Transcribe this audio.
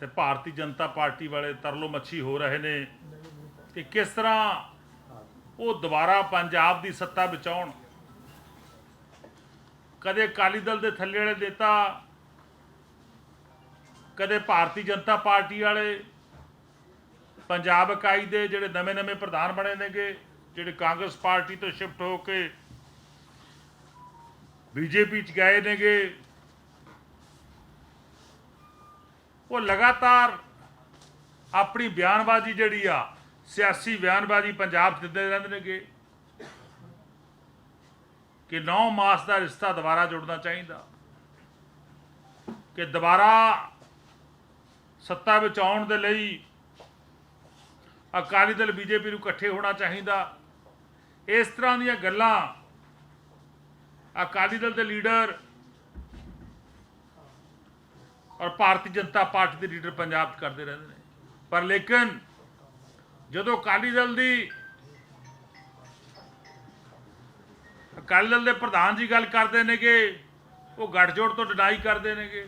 ਤੇ ਭਾਰਤੀ ਜਨਤਾ ਪਾਰਟੀ ਵਾਲੇ ਤਰਲੋ ਮੱਛੀ ਹੋ ਰਹੇ ਨੇ ਕਿ ਕਿਸ ਤਰ੍ਹਾਂ ਉਹ ਦੁਬਾਰਾ ਪੰਜਾਬ ਦੀ ਸੱਤਾ ਬਚਾਉਣ? ਕਦੇ ਅਕਾਲੀ ਦਲ ਦੇ ਥੱਲੇ ਵਾਲੇ ਨੇਤਾ, ਕਦੇ ਭਾਰਤੀ ਜਨਤਾ ਪਾਰਟੀ ਵਾਲੇ, ਪੰਜਾਬ ਇਕਾਈ ਦੇ ਜਿਹੜੇ ਨਵੇਂ-ਨਵੇਂ ਪ੍ਰਧਾਨ ਬਣੇ ਨੇਗੇ, ਜਿਹੜੇ ਕਾਂਗਰਸ ਪਾਰਟੀ ਤੋਂ ਸ਼ਿਫਟ ਹੋ ਕੇ ਬੀਜੇਪੀ ਚ ਗਏ ਨੇਗੇ ਉਹ ਲਗਾਤਾਰ ਆਪਣੀ ਬਿਆਨਬਾਜ਼ੀ ਜਿਹੜੀ ਆ, ਸਿਆਸੀ ਬਿਆਨਬਾਜ਼ੀ ਪੰਜਾਬ 'ਚ ਦਿੰਦੇ ਰਹਿੰਦੇ ਨੇਗੇ। ਕਿ 9 ਮਾਸ ਦਾ ਰਿਸ਼ਤਾ ਦੁਬਾਰਾ ਜੁੜਨਾ ਚਾਹੀਦਾ। ਕਿ ਦੁਬਾਰਾ ਸੱਤਾ ਵਿੱਚ ਆਉਣ ਦੇ ਲਈ ਅਕਾਲੀ ਦਲ ਬੀਜੇਪੀ ਨੂੰ ਇਕੱਠੇ ਹੋਣਾ ਚਾਹੀਦਾ। ਇਸ ਤਰ੍ਹਾਂ ਦੀਆਂ ਗੱਲਾਂ ਅਕਾਲੀ ਦਲ ਦੇ ਲੀਡਰ ਔਰ ਭਾਰਤੀ ਜਨਤਾ ਪਾਰਟੀ ਦੇ ਲੀਡਰ ਪੰਜਾਬ 'ਚ ਕਰਦੇ ਰਹਿੰਦੇ ਨੇ। ਪਰ ਲੇਕਿਨ ਜਦੋਂ ਅਕਾਲੀ ਦਲ ਦੀ ਅਕਾਲੀ ਦਲ ਦੇ ਪ੍ਰਧਾਨ ਜੀ ਗੱਲ ਕਰਦੇ ਨੇਗੇ, ਉਹ ਗੱਠਜੋੜ ਤੋਂ ਡਿਨਾਈ ਕਰਦੇ ਨੇਗੇ।